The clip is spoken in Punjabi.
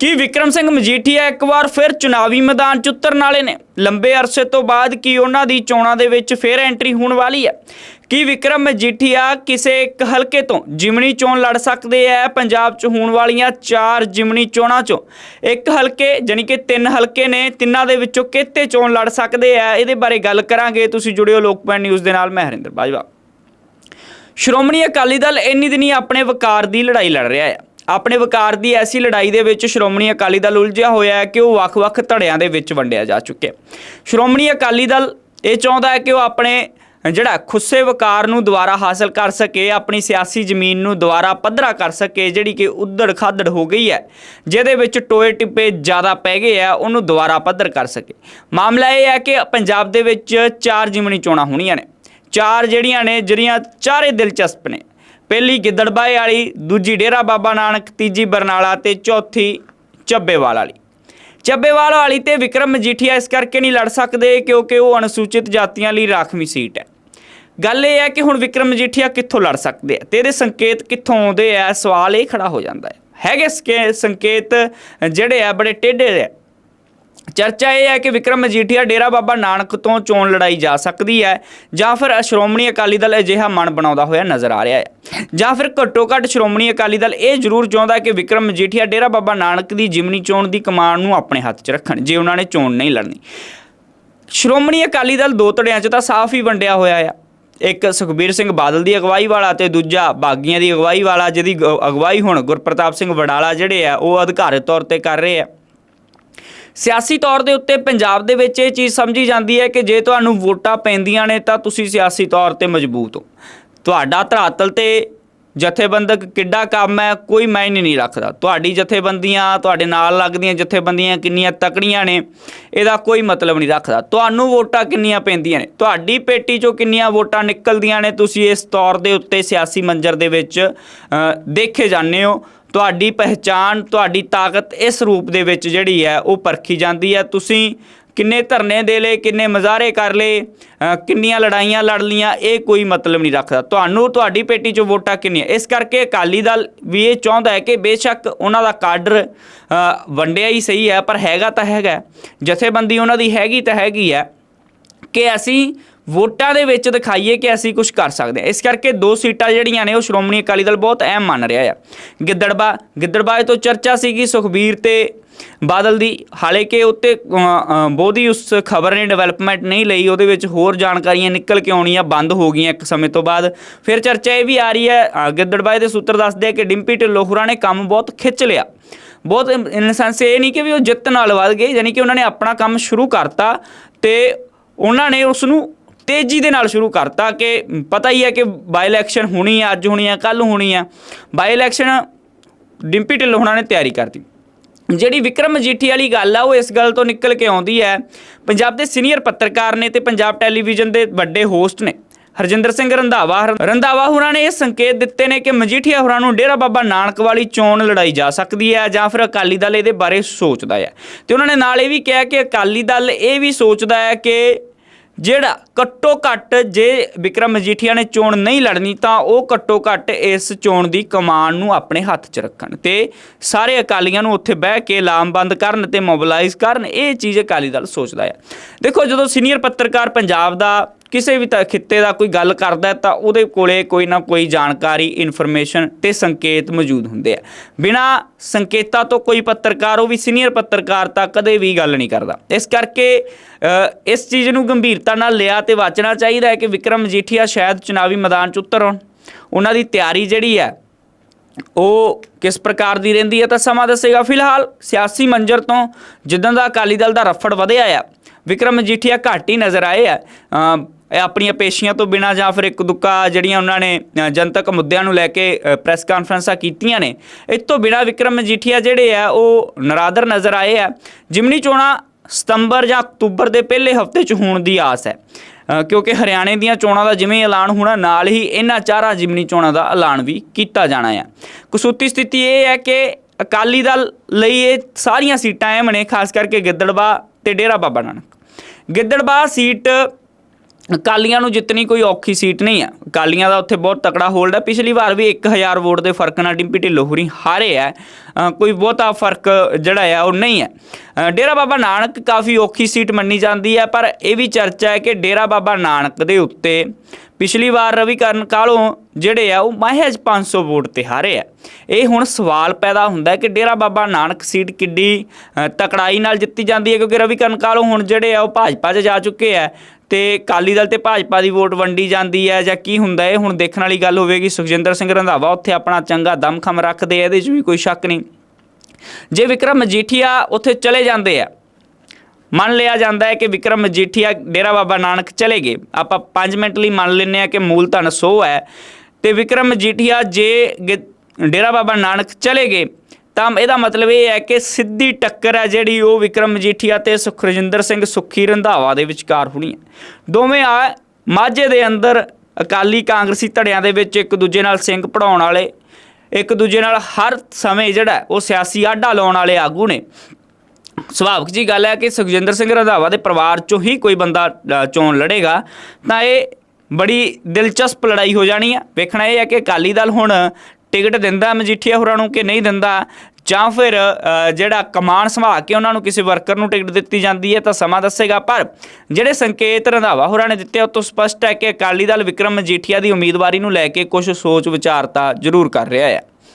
ਕੀ ਵਿਕਰਮ ਸਿੰਘ ਮਜੀਠੀਆ ਇੱਕ ਵਾਰ ਫਿਰ ਚੁਣਾਵੀ ਮੈਦਾਨ 'ਚ ਉਤਰਨ ਵਾਲੇ ਨੇ? ਲੰਬੇ ਅਰਸੇ ਤੋਂ ਬਾਅਦ ਕੀ ਉਹਨਾਂ ਦੀ ਚੋਣਾਂ ਦੇ ਵਿੱਚ ਫਿਰ ਐਂਟਰੀ ਹੋਣ ਵਾਲੀ ਹੈ? ਕੀ ਵਿਕਰਮ ਮਜੀਠੀਆ ਕਿਸੇ ਇੱਕ ਹਲਕੇ ਤੋਂ ਜਿਮਣੀ ਚੋਣ ਲੜ ਸਕਦੇ ਆ ਪੰਜਾਬ 'ਚ ਹੋਣ ਵਾਲੀਆਂ ਚਾਰ ਜਿਮਣੀ ਚੋਣਾਂ 'ਚੋਂ ਇੱਕ ਹਲਕੇ ਜਾਣੀ ਕਿ ਤਿੰਨ ਹਲਕੇ ਨੇ, ਤਿੰਨਾਂ ਦੇ ਵਿੱਚੋਂ ਕਿਤੇ ਚੋਣ ਲੜ ਸਕਦੇ ਆ ਇਹਦੇ ਬਾਰੇ ਗੱਲ ਕਰਾਂਗੇ। ਤੁਸੀਂ ਜੁੜਿਓ ਲੋਕਪਾਲ ਨਿਊਜ਼ ਦੇ ਨਾਲ, ਮੈਂ ਹਰਿੰਦਰ ਬਾਜਵਾ। ਸ਼੍ਰੋਮਣੀ ਅਕਾਲੀ ਦਲ ਇੰਨੀ ਦਿਨੀ ਆਪਣੇ ਵਕਾਰ ਦੀ ਲੜਾਈ ਲੜ ਰਿਹਾ ਹੈ। ਆਪਣੇ ਵਕਾਰ ਦੀ ਐਸੀ ਲੜਾਈ ਦੇ ਵਿੱਚ ਸ਼੍ਰੋਮਣੀ ਅਕਾਲੀ ਦਲ ਉਲਝਿਆ ਹੋਇਆ ਹੈ ਕਿ ਉਹ ਵੱਖ-ਵੱਖ ਧੜਿਆਂ ਦੇ ਵਿੱਚ ਵੰਡਿਆ ਜਾ ਚੁੱਕਿਆ ਸ਼੍ਰੋਮਣੀ ਅਕਾਲੀ ਦਲ ਇਹ ਚਾਹੁੰਦਾ ਹੈ ਕਿ ਉਹ ਆਪਣੇ ਜਿਹੜਾ ਖੁੱਸੇ ਵਕਾਰ ਨੂੰ ਦੁਬਾਰਾ ਹਾਸਲ ਕਰ ਸਕੇ, ਆਪਣੀ ਸਿਆਸੀ ਜ਼ਮੀਨ ਨੂੰ ਦੁਬਾਰਾ ਪੱਧਰਾ ਕਰ ਸਕੇ, ਜਿਹੜੀ ਕਿ ਉਧੜ ਖਾਧੜ ਹੋ ਗਈ ਹੈ, ਜਿਹਦੇ ਵਿੱਚ ਟੋਏ ਟਿੱਪੇ ਜ਼ਿਆਦਾ ਪੈ ਗਏ ਆ, ਉਹਨੂੰ ਦੁਬਾਰਾ ਪੱਧਰ ਕਰ ਸਕੇ। ਮਾਮਲਾ ਇਹ ਹੈ ਕਿ ਪੰਜਾਬ ਦੇ ਵਿੱਚ ਚਾਰ ਜਿਮਣੀ ਚੋਣਾਂ ਹੋਣੀਆਂ ਨੇ। ਚਾਰ ਜਿਹੜੀਆਂ ਨੇ, ਜਿਹੜੀਆਂ ਚਾਰੇ ਦਿਲਚਸਪ ਨੇ। ਪਹਿਲੀ ਗਿੱਦੜਬਾਏ ਵਾਲੀ, ਦੂਜੀ ਡੇਰਾ ਬਾਬਾ ਨਾਨਕ, ਤੀਜੀ ਬਰਨਾਲਾ ਤੇ ਚੌਥੀ ਚੱਬੇਵਾਲ ਵਾਲੀ। ਚੱਬੇਵਾਲ ਵਾਲੀ ਤੇ ਵਿਕਰਮ ਮਜੀਠੀਆ ਇਸ ਕਰਕੇ ਨਹੀਂ ਲੜ ਸਕਦੇ ਕਿਉਂਕਿ ਉਹ ਅਨੁਸੂਚਿਤ ਜਾਤੀਆਂ ਲਈ ਰਾਖਵੀਂ ਸੀਟ ਹੈ। ਗੱਲ ਇਹ ਹੈ ਕਿ ਹੁਣ ਵਿਕਰਮ ਮਜੀਠੀਆ ਕਿੱਥੋਂ ਲੜ ਸਕਦੇ ਆ ਤੇ ਇਹਦੇ ਸੰਕੇਤ ਕਿੱਥੋਂ ਆਉਂਦੇ ਆ? ਸਵਾਲ ਇਹ ਖੜਾ ਹੋ ਜਾਂਦਾ ਹੈ। ਹੈਗੇ ਸਕੇ- ਸੰਕੇਤ ਜਿਹੜੇ ਆ, ਬੜੇ ਟੇਢੇ ਆ। ਚਰਚਾ ਇਹ ਹੈ ਕਿ ਵਿਕਰਮ ਮਜੀਠੀਆ ਡੇਰਾ ਬਾਬਾ ਨਾਨਕ ਤੋਂ ਚੋਣ ਲੜਾਈ ਜਾ ਸਕਦੀ ਹੈ ਜਾਂ ਫਿਰ ਸ਼੍ਰੋਮਣੀ ਅਕਾਲੀ ਦਲ ਅਜਿਹਾ ਮਨ ਬਣਾਉਂਦਾ ਹੋਇਆ ਨਜ਼ਰ ਆ ਰਿਹਾ ਹੈ। ਜਾਂ ਫਿਰ ਘੱਟੋ ਘੱਟ ਸ਼੍ਰੋਮਣੀ ਅਕਾਲੀ ਦਲ ਇਹ ਜ਼ਰੂਰ ਚਾਹੁੰਦਾ ਕਿ ਵਿਕਰਮ ਮਜੀਠੀਆ ਡੇਰਾ ਬਾਬਾ ਨਾਨਕ ਦੀ ਜਿਮਨੀ ਚੋਣ ਦੀ ਕਮਾਨ ਨੂੰ ਆਪਣੇ ਹੱਥ 'ਚ ਰੱਖਣ, ਜੇ ਉਹਨਾਂ ਨੇ ਚੋਣ ਨਹੀਂ ਲੜਨੀ। ਸ਼੍ਰੋਮਣੀ ਅਕਾਲੀ ਦਲ ਦੋ ਧੜਿਆਂ 'ਚ ਤਾਂ ਸਾਫ਼ ਹੀ ਵੰਡਿਆ ਹੋਇਆ ਆ। ਇੱਕ ਸੁਖਬੀਰ ਸਿੰਘ ਬਾਦਲ ਦੀ ਅਗਵਾਈ ਵਾਲਾ ਤੇ ਦੂਜਾ ਬਾਗੀਆਂ ਦੀ ਅਗਵਾਈ ਵਾਲਾ, ਜਿਹਦੀ ਗ- ਅਗਵਾਈ ਹੁਣ ਗੁਰਪ੍ਰਤਾਪ ਸਿੰਘ ਵਡਾਲਾ ਜਿਹੜੇ ਆ, ਉਹ ਅਧਿਕਾਰਤ ਤੌਰ ਤੇ ਕਰ ਰਹੇ ਆ। ਸਿਆਸੀ ਤੌਰ ਦੇ ਉੱਤੇ ਪੰਜਾਬ ਦੇ ਵਿੱਚ ਇਹ ਚੀਜ਼ ਸਮਝੀ ਜਾਂਦੀ ਹੈ ਕਿ ਜੇ ਤੁਹਾਨੂੰ ਵੋਟਾਂ ਪੈਂਦੀਆਂ ਨੇ ਤਾਂ ਤੁਸੀਂ ਸਿਆਸੀ ਤੌਰ ਤੇ ਮਜ਼ਬੂਤ ਹੋ। ਤੁਹਾਡਾ ਧਰਾਤਲ ਤੇ ਜਥੇਬੰਦਕ ਕਿੱਡਾ ਕੰਮ ਹੈ, ਕੋਈ ਮਾਇਨੇ ਨਹੀਂ ਰੱਖਦਾ। ਤੁਹਾਡੀ ਜਥੇਬੰਦੀਆਂ ਤੁਹਾਡੇ ਨਾਲ ਲੱਗਦੀਆਂ ਜਥੇਬੰਦੀਆਂ ਕਿੰਨੀਆਂ ਤਕੜੀਆਂ ਨੇ, ਇਹਦਾ ਕੋਈ ਮਤਲਬ ਨਹੀਂ ਰੱਖਦਾ। ਤੁਹਾਨੂੰ ਵੋਟਾਂ ਕਿੰਨੀਆਂ ਪੈਂਦੀਆਂ ਨੇ? ਤੁਹਾਡੀ ਪੇਟੀ ਚੋਂ ਕਿੰਨੀਆਂ ਵੋਟਾਂ ਨਿਕਲਦੀਆਂ ਨੇ? ਤੁਸੀਂ ਇਸ ਤੌਰ ਦੇ ਉੱਤੇ ਸਿਆਸੀ ਮੰਜ਼ਰ ਦੇ ਵਿੱਚ ਦੇਖੇ ਜਾਂਦੇ ਹੋ। ਤੁਹਾਡੀ ਪਹਿਚਾਣ, ਤੁਹਾਡੀ ਤਾਕਤ ਇਸ ਰੂਪ ਦੇ ਵਿੱਚ ਜਿਹੜੀ ਹੈ ਉਹ ਪਰਖੀ ਜਾਂਦੀ ਹੈ। ਤੁਸੀਂ ਕਿੰਨੇ ਧਰਨੇ ਦੇ ਲਏ, ਕਿੰਨੇ ਮਜ਼ਾਰੇ ਕਰ ਲਏ ਕਿੰਨੀਆਂ ਲੜਾਈਆਂ ਲੜ ਲੀਆਂ ਇਹ ਕੋਈ ਮਤਲਬ ਨਹੀਂ ਰੱਖਦਾ। ਤੁਹਾਨੂੰ ਤੁਹਾਡੀ ਪੇਟੀ 'ਚ ਵੋਟਾਂ ਕਿੰਨੀਆਂ? ਇਸ ਕਰਕੇ ਅਕਾਲੀ ਦਲ ਵੀ ਇਹ ਚਾਹੁੰਦਾ ਹੈ ਕਿ ਬੇਸ਼ੱਕ ਉਹਨਾਂ ਦਾ ਕਾਡਰ ਵੰਡਿਆ ਹੀ ਸਹੀ ਹੈ, ਪਰ ਹੈਗਾ ਤਾਂ ਹੈਗਾ। ਜਥੇਬੰਦੀ ਉਹਨਾਂ ਦੀ ਹੈਗੀ ਤਾਂ ਹੈਗੀ ਹੈ ਕਿ ਅਸੀਂ ਵੋਟਾਂ ਦੇ ਵਿੱਚ ਦਿਖਾਈਏ ਕਿ ਅਸੀਂ ਕੁਝ ਕਰ ਸਕਦੇ ਹਾਂ। ਇਸ ਕਰਕੇ ਦੋ ਸੀਟਾਂ ਜਿਹੜੀਆਂ ਨੇ ਉਹ ਸ਼੍ਰੋਮਣੀ ਅਕਾਲੀ ਦਲ ਬਹੁਤ ਅਹਿਮ ਮੰਨ ਰਿਹਾ ਆ। ਗਿੱਦੜਬਾ ਗਿੱਦੜਬਾਏ ਤੋਂ ਚਰਚਾ ਸੀਗੀ ਸੁਖਬੀਰ ਤੇ ਬਾਦਲ ਦੀ। ਹਾਲੇ ਕਿ ਉੱਤੇ ਅ, ਬਹੁਤੀ ਉਸ ਖਬਰ ਨੇ ਡਿਵੈਲਪਮੈਂਟ ਨਹੀਂ ਲਈ ਉਹਦੇ ਵਿੱਚ ਹੋਰ ਜਾਣਕਾਰੀਆਂ ਨਿਕਲ ਕੇ ਆਉਣੀਆਂ ਬੰਦ ਹੋ ਗਈਆਂ ਇੱਕ ਸਮੇਂ ਤੋਂ ਬਾਅਦ। ਫਿਰ ਚਰਚਾ ਇਹ ਵੀ ਆ ਰਹੀ ਹੈ ਗਿੱਦੜਬਾਏ ਦੇ ਸੂਤਰ ਦੱਸਦੇ ਆ ਕਿ ਡਿੰਪੀ ਢਿੱਲੋਂ ਨੇ ਕੰਮ ਬਹੁਤ ਖਿੱਚ ਲਿਆ। ਬਹੁਤ ਇਨ ਸੈਂਸ ਇਹ ਨਹੀਂ ਕਿ ਵੀ ਉਹ ਜਿੱਤ ਨਾਲ ਵੱਧ ਗਏ ਯਾਨੀ ਕਿ ਉਹਨਾਂ ਨੇ ਆਪਣਾ ਕੰਮ ਸ਼ੁਰੂ ਕਰਤਾ ਤੇ ਉਹਨਾਂ ਨੇ ਉਸ ਨੂੰ ਤੇਜ਼ੀ ਦੇ ਨਾਲ ਸ਼ੁਰੂ ਕਰਤਾ ਕਿ ਪਤਾ ਹੀ ਹੈ ਕਿ ਬਾਈ ਇਲੈਕਸ਼ਨ ਹੋਣੀ ਹੈ ਅੱਜ ਹੋਣੀ ਆ ਕੱਲ ਹੋਣੀ ਹੈ ਬਾਈ ਇਲੈਕਸ਼ਨ ਡਿੰਪੀ ਢਿੱਲੋਂ ਹੋਣਾ ਨੇ ਤਿਆਰੀ ਕਰਤੀ। ਜਿਹੜੀ ਵਿਕਰਮ ਮਜੀਠੀ ਵਾਲੀ ਗੱਲ ਆ, ਉਹ ਇਸ ਗੱਲ ਤੋਂ ਨਿਕਲ ਕੇ ਆਉਂਦੀ ਹੈ, ਪੰਜਾਬ ਦੇ ਸੀਨੀਅਰ ਪੱਤਰਕਾਰ ਨੇ ਤੇ ਪੰਜਾਬ ਟੈਲੀਵਿਜ਼ਨ ਦੇ ਵੱਡੇ ਹੋਸਟ ਨੇ, ਹਰਜਿੰਦਰ ਸਿੰਘ ਰੰਧਾਵਾ। ਰੰਧਾਵਾ ਹੋਰਾਂ ਨੇ ਇਹ ਸੰਕੇਤ ਦਿੱਤੇ ਨੇ ਕਿ ਮਜੀਠੀਆ ਹੋਰਾਂ ਨੂੰ ਡੇਰਾ ਬਾਬਾ ਨਾਨਕ ਵਾਲੀ ਚੋਣ ਲੜਾਈ ਜਾ ਸਕਦੀ ਹੈ ਜਾਂ ਫਿਰ ਅਕਾਲੀ ਦਲ ਇਹਦੇ ਬਾਰੇ ਸੋਚਦਾ ਹੈ। ਤੇ ਉਹਨਾਂ ਨੇ ਨਾਲ ਇਹ ਵੀ ਕਿਹਾ ਕਿ ਅਕਾਲੀ ਦਲ ਇਹ ਵੀ ਸੋਚਦਾ ਹੈ ਕਿ ਜਿਹੜਾ ਘੱਟੋ ਘੱਟ ਜੇ ਵਿਕਰਮ ਮਜੀਠੀਆ ਨੇ ਚੋਣ ਨਹੀਂ ਲੜਨੀ, ਤਾਂ ਉਹ ਘੱਟੋ ਘੱਟ ਇਸ ਚੋਣ ਦੀ ਕਮਾਨ ਨੂੰ ਆਪਣੇ ਹੱਥ 'ਚ ਰੱਖਣ। ਤੇ ਸਾਰੇ ਅਕਾਲੀਆਂ ਨੂੰ ਉੱਥੇ ਬਹਿ ਕੇ ਲਾਮਬੰਦ ਕਰਨ ਤੇ ਮੋਬਿਲਾਈਜ਼ ਕਰਨ, ਇਹ ਚੀਜ਼ ਅਕਾਲੀ ਦਲ ਸੋਚਦਾ ਹੈ ਦੇਖੋ ਜਦੋਂ ਸੀਨੀਅਰ ਪੱਤਰਕਾਰ ਪੰਜਾਬ ਦਾ ਕਿਸੇ ਵੀ ਤਾਂ, ਖਿੱਤੇ ਦਾ ਕੋਈ ਗੱਲ ਕਰਦਾ ਤਾਂ ਉਹਦੇ ਕੋਲੇ ਕੋਈ ਨਾ ਕੋਈ ਜਾਣਕਾਰੀ ਇਨਫੋਰਮੇਸ਼ਨ ਤੇ ਸੰਕੇਤ ਮੌਜੂਦ ਹੁੰਦੇ ਆ। ਬਿਨਾ ਸੰਕੇਤਾਂ ਤੋਂ ਕੋਈ ਪੱਤਰਕਾਰ, ਉਹ ਵੀ ਸੀਨੀਅਰ ਪੱਤਰਕਾਰ ਤਾਂ ਕਦੇ ਵੀ ਗੱਲ ਨਹੀਂ ਕਰਦਾ। ਇਸ ਕਰਕੇ ਇਸ ਚੀਜ਼ ਨੂੰ ਗੰਭੀਰਤਾ ਨਾਲ ਲਿਆ ਤੇ ਵਾਚਣਾ ਚਾਹੀਦਾ ਹੈ ਕਿ ਵਿਕਰਮ ਮਜੀਠੀਆ ਸ਼ਾਇਦ ਚੁਣਾਵੀ ਮੈਦਾਨ 'ਚ ਉਤਰ ਆਉਣ। ਉਹਨਾਂ ਦੀ ਤਿਆਰੀ ਜਿਹੜੀ ਹੈ, ਉਹ ਕਿਸ ਪ੍ਰਕਾਰ ਦੀ ਰਹਿੰਦੀ ਹੈ ਤਾਂ ਸਮਾਂ ਦੱਸੇਗਾ। ਫਿਲਹਾਲ ਸਿਆਸੀ ਮੰਜ਼ਰ ਤੋਂ ਜਿੱਦਾਂ ਦਾ ਅਕਾਲੀ ਦਲ ਦਾ ਰਫੜ ਵਧਿਆ ਆ, ਵਿਕਰਮ ਮਜੀਠੀਆ ਘੱਟ ਹੀ ਨਜ਼ਰ ਆਏ ਆ। ਆਪਣੀਆਂ ਪੇਸ਼ੀਆਂ ਤੋਂ ਬਿਨਾਂ ਜਾਂ ਫਿਰ ਇੱਕ ਦੁੱਕਾ ਜਿਹੜੀਆਂ ਉਹਨਾਂ ਨੇ ਜਨਤਕ ਮੁੱਦਿਆਂ ਨੂੰ ਲੈ ਕੇ ਪ੍ਰੈਸ ਕਾਨਫਰੰਸਾਂ ਕੀਤੀਆਂ ਨੇ। ਇਸ ਤੋਂ ਬਿਨਾਂ ਵਿਕਰਮ ਮਜੀਠੀਆ ਜਿਹੜੇ ਆ, ਉਹ ਨਰਾਦਰ ਨਜ਼ਰ ਆਏ ਆ। ਜਿਮਨੀ ਚੋਣਾਂ ਸਤੰਬਰ ਜਾਂ ਅਕਤੂਬਰ ਦੇ ਪਹਿਲੇ ਹਫ਼ਤੇ 'ਚ ਹੋਣ ਦੀ ਆਸ ਹੈ। ਕਿਉਂਕਿ ਹਰਿਆਣੇ ਦੀਆਂ ਚੋਣਾਂ ਦਾ ਜਿਵੇਂ ਐਲਾਨ ਹੋਣਾ, ਨਾਲ ਹੀ ਇਹਨਾਂ ਚਾਰਾਂ ਜਿਮਨੀ ਚੋਣਾਂ ਦਾ ਐਲਾਨ ਵੀ ਕੀਤਾ ਜਾਣਾ ਹੈ ਕਸੂਤੀ ਸਥਿਤੀ ਇਹ ਹੈ ਕਿ ਅਕਾਲੀ ਦਲ ਲਈ ਇਹ ਸਾਰੀਆਂ ਸੀਟਾਂ ਐਮ ਨੇ, ਖਾਸ ਕਰਕੇ ਗਿੱਦੜਬਾ ਤੇ ਡੇਰਾ ਬਾਬਾ ਨਾਨਕ। ਗਿੱਦੜਬਾ ਸੀਟ ਅਕਾਲੀਆਂ ਨੂੰ ਜਿੱਤਣੀ ਕੋਈ ਔਖੀ ਸੀਟ ਨਹੀਂ ਹੈ। ਅਕਾਲੀਆਂ ਦਾ ਉੱਥੇ ਬਹੁਤ ਤਕੜਾ ਹੋਲਡ ਹੈ। ਪਿਛਲੀ ਵਾਰ ਵੀ 1000 ਵੋਟ ਦੇ ਫ਼ਰਕ ਨਾਲ ਡਿੰਪੀ ਢਿੱਲੋਂ ਹੋਰੀ ਹਾਰੇ ਹੈ। ਕੋਈ ਬਹੁਤਾ ਫ਼ਰਕ ਜਿਹੜਾ ਆ ਉਹ ਨਹੀਂ ਹੈ। ਡੇਰਾ ਬਾਬਾ ਨਾਨਕ ਕਾਫੀ ਔਖੀ ਸੀਟ ਮੰਨੀ ਜਾਂਦੀ ਹੈ, ਪਰ ਇਹ ਵੀ ਚਰਚਾ ਹੈ ਕਿ ਡੇਰਾ ਬਾਬਾ ਨਾਨਕ ਦੇ ਉੱਤੇ ਪਿਛਲੀ ਵਾਰ ਰਵੀ ਕਰਨ ਕਾਲੋਂ ਜਿਹੜੇ ਆ, ਉਹ ਮਹਿਜ 500 ਵੋਟ ਤੇ ਹਾਰੇ ਆ ਇਹ ਹੁਣ ਸਵਾਲ ਪੈਦਾ ਹੁੰਦਾ ਕਿ ਡੇਰਾ ਬਾਬਾ ਨਾਨਕ ਸੀਟ ਕਿੱਡੀ ਤਕੜਾਈ ਨਾਲ ਜਿੱਤੀ ਜਾਂਦੀ ਹੈ, ਕਿਉਂਕਿ ਰਵੀ ਕਰਨ ਕਾਲੋਂ ਹੁਣ ਜਿਹੜੇ ਆ, ਉਹ ਭਾਜਪਾ 'ਚ ਜਾ ਚੁੱਕੇ ਆ ਤੇ ਕਾਲੀ ਦਲ ਤੇ ਭਾਜਪਾ ਦੀ ਵੋਟ ਵੰਡੀ ਜਾਂਦੀ ਹੈ ਜਾਂ ਕੀ ਹੁੰਦਾ? ਹੈ ਇਹ ਹੁਣ ਦੇਖਣ ਵਾਲੀ ਗੱਲ ਹੋਵੇਗੀ। ਸੁਖਜਿੰਦਰ ਸਿੰਘ ਰੰਧਾਵਾ ਉੱਥੇ ਆਪਣਾ ਚੰਗਾ ਦਮਖਮ ਰੱਖਦੇ ਆ, ਇਹਦੇ 'ਚ ਵੀ ਕੋਈ ਸ਼ੱਕ ਨਹੀਂ। ਜੇ ਵਿਕਰਮ ਮਜੀਠੀਆ ਉੱਥੇ ਚਲੇ ਜਾਂਦੇ ਆ, ਮੰਨ ਲਿਆ ਜਾਂਦਾ ਹੈ ਕਿ ਵਿਕਰਮ ਮਜੀਠੀਆ, ਡੇਰਾ ਬਾਬਾ ਨਾਨਕ ਚਲੇ ਗਏ। ਆਪਾਂ 5 ਮਿੰਟ ਲਈ ਮੰਨ ਲੈਂਦੇ ਆ ਕਿ ਮੂਲ ਧਨ ਸੋ ਹੈ। ਤੇ ਵਿਕਰਮ ਮਜੀਠੀਆ ਜੇ ਗ- ਡੇਰਾ ਬਾਬਾ ਨਾਨਕ ਚਲੇ ਗਏ ਤਾਂ ਇਹਦਾ ਮਤਲਬ ਇਹ ਹੈ ਕਿ ਸਿੱਧੀ ਟੱਕਰ ਹੈ ਜਿਹੜੀ ਉਹ ਵਿਕਰਮ ਮਜੀਠੀਆ ਤੇ ਸੁਖਰਜਿੰਦਰ ਸਿੰਘ ਸੁੱਖੀ ਰੰਧਾਵਾ ਦੇ ਵਿਚਕਾਰ ਹੋਣੀ ਹੈ। ਦੋਵੇਂ ਆ ਮਾਝੇ ਦੇ ਅੰਦਰ ਅਕਾਲੀ ਕਾਂਗਰਸੀ ਧੜਿਆਂ ਦੇ ਵਿੱਚ ਇੱਕ ਦੂਜੇ ਨਾਲ ਸਿੰਘ ਪੜਾਉਣ ਵਾਲੇ, ਇੱਕ ਦੂਜੇ ਨਾਲ ਹਰ ਸਮੇਂ ਜਿਹੜਾ ਉਹ ਸਿਆਸੀ ਆਢਾ ਲਾਉਣ ਵਾਲੇ ਆਗੂ ਨੇ। ਸੁਭਾਵਿਕ ਜੀ ਗੱਲ ਹੈ ਕਿ ਸੁਖਜਿੰਦਰ ਸਿੰਘ ਰੰਧਾਵਾ ਦੇ ਪਰਿਵਾਰ ਚੋਂ ਹੀ ਕੋਈ ਬੰਦਾ ਚੋਣ ਲੜੇਗਾ, ਤਾਂ ਇਹ ਬੜੀ ਦਿਲਚਸਪ ਲੜਾਈ ਹੋ ਜਾਣੀ ਹੈ। ਵੇਖਣਾ ਇਹ ਹੈ ਕਿ ਅਕਾਲੀ ਦਲ ਹੁਣ ਟਿਕਟ ਦਿੰਦਾ ਮਜੀਠੀਆ ਹੋਰਾਂ ਨੂੰ ਕਿ ਨਹੀਂ ਦਿੰਦਾ? ਜਾਂ ਫਿਰ ਜਿਹੜਾ ਕਮਾਨ ਸੰਭਾਲ ਕੇ ਉਹਨਾਂ ਨੂੰ ਕਿਸੇ ਵਰਕਰ ਨੂੰ ਟਿਕਟ ਦਿੱਤੀ ਜਾਂਦੀ ਹੈ ਤਾਂ ਸਮਾਂ ਦੱਸੇਗਾ ਪਰ ਜਿਹੜੇ ਸੰਕੇਤ ਰੰਧਾਵਾ ਹੋਰਾਂ ਨੇ ਦਿੱਤੇ ਉਹ ਤੋਂ ਸਪਸ਼ਟ ਹੈ ਕਿ ਅਕਾਲੀ ਦਲ ਵਿਕਰਮ ਮਜੀਠੀਆ ਦੀ ਉਮੀਦਵਾਰੀ ਨੂੰ ਲੈ ਕੇ ਕੁਝ ਸੋਚ ਵਿਚਾਰਤਾ ਜ਼ਰੂਰ ਕਰ ਰਿਹਾ ਹੈ।